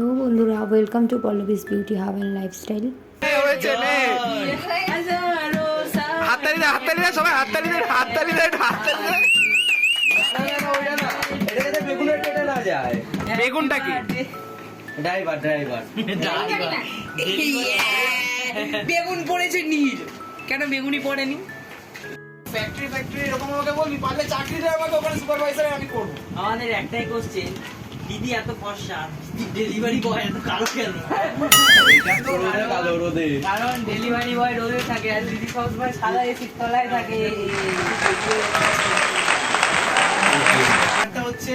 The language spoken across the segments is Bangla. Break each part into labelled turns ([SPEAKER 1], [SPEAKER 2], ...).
[SPEAKER 1] হ্যালো বন্ধুরা welcome to Pallavis beauty hub and lifestyle
[SPEAKER 2] হাততালি দে হাততালি দে সবাই হাততালি দে হাততালি দে হাততালি দে।
[SPEAKER 3] এটাকে বেগুনের কেটে না যায়
[SPEAKER 2] বেগুনটা কি?
[SPEAKER 3] Driver driver.
[SPEAKER 4] বেগুন পড়েছে নীল। কেন বেগুনি পড়েনি?
[SPEAKER 2] ফ্যাক্টরি ফ্যাক্টরি এরকম আমাকে বলবি পারলে চাকরি দে আমাকে ওখানে সুপারভাইজার আমি করব।
[SPEAKER 4] আমাদের একটাই কোশ্চেন দিদি এত ফর্সা ডেলিভারি বয় এত কালো কেন?
[SPEAKER 3] কালো রোদে
[SPEAKER 4] কারণ ডেলিভারি বয় রোদে থাকে আর দিদি সবসময় সাদা এসির তলায় থাকে
[SPEAKER 2] একটা হচ্ছে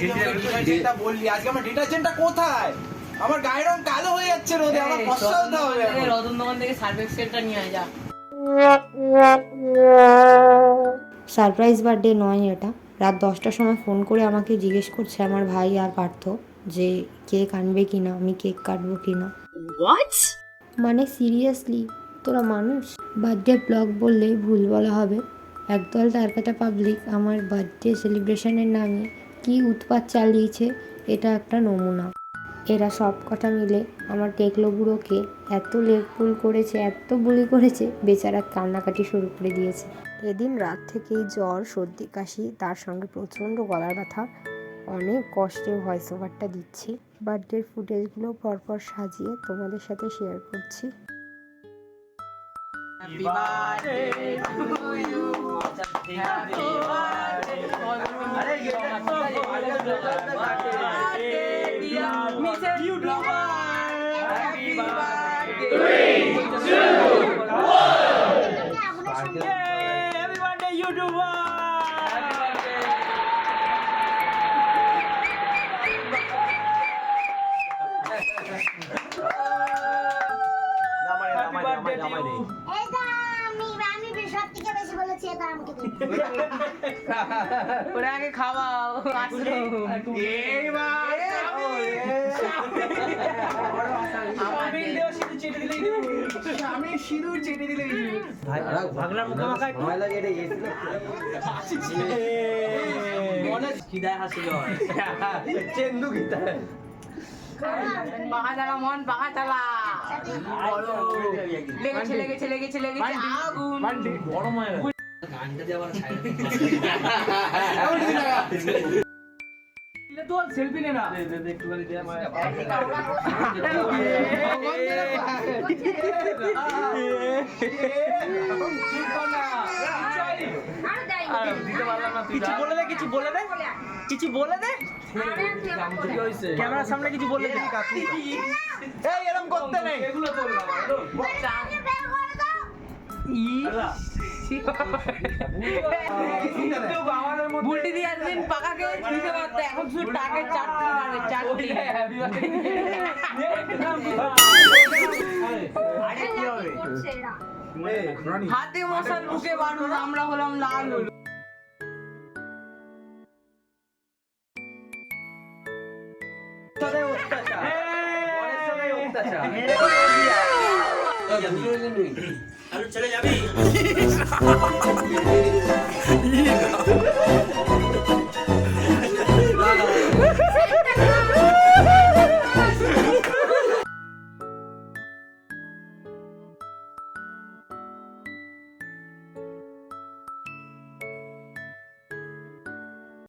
[SPEAKER 2] ডিটারজেন্টটা বললি আজকে আমার ডিটারজেন্টটা কোথায়? আমার গায়ের রং কালো হয়ে যাচ্ছে রোদে আমার কষ্ট হতে হবে
[SPEAKER 4] রতন দোকান থেকে সার্ফ এক্সেলটা নিয়ে আয় যা।
[SPEAKER 1] সারপ্রাইজ বার্থডে নয় এটা। রাত দশটার সময় ফোন করে আমাকে জিজ্ঞেস করছে আমার ভাই আর পার্থ। যে কেক আনবে কি না আমি কেক কাটবো কি না মানে সিরিয়াসলি তোরা মানুষ? বার্থডে ব্লগ বললে ভুল বলা হবে। একদল তারকাটা পাবলিক আমার বার্থডে সেলিব্রেশনের নামে কি উৎপাত চালিয়েছে এটা একটা নমুনা। এরা সব কথা মিলে আমার টেকলো বুড়োকে এত লেকপুল করেছে এত বুলি করেছে বেচারা কান্নাকাটি শুরু করে দিয়েছে। এদিন রাত থেকেই জ্বর সর্দি কাশি তার সঙ্গে প্রচণ্ড গলার ব্যথা অনেক কষ্টে ভয়েস ওভারটা দিচ্ছি। বার্থডের ফুটেজগুলো পরপর সাজিয়ে তোমাদের সাথে শেয়ার করছি।
[SPEAKER 4] Happy birthday to you happy
[SPEAKER 5] এটা
[SPEAKER 3] খিদায় হাসি হয় চেন্দু
[SPEAKER 4] চালা মন পাখা চালা লেগেছে লেগেছে লেগেছে লেগেছে আগুন।
[SPEAKER 3] গানটা দিয়ে আবার
[SPEAKER 4] তোর সেলফি নে না
[SPEAKER 3] একটুখানি দিয়ে আমার
[SPEAKER 4] কিছু বলে দে কিছু বলে দে কিছু বলে দে। ক্যামেরার সামনে কিছু বলে দে
[SPEAKER 2] এই এরকম করতে নেই।
[SPEAKER 4] বুলটি দিয়ে একদিন পাকাকে দিতে পারতো এখন শুধু টাকের চারটি মারবে চারটি। হাতে মশাল বুকে বাড়ুন আমরা হলাম লাল হলুদ